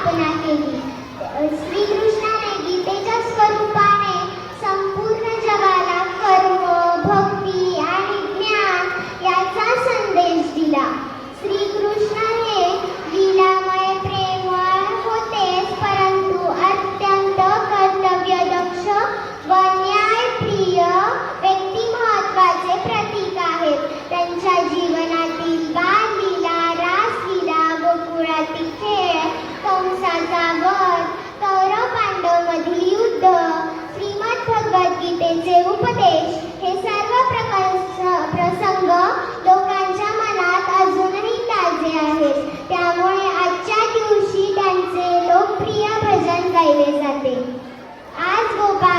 स्थापना केली श्रीकृष्णाने गीतेच्या स्वरूपाने संपूर्ण जगाला कर्म भक्ती जाते. आज गोपाळ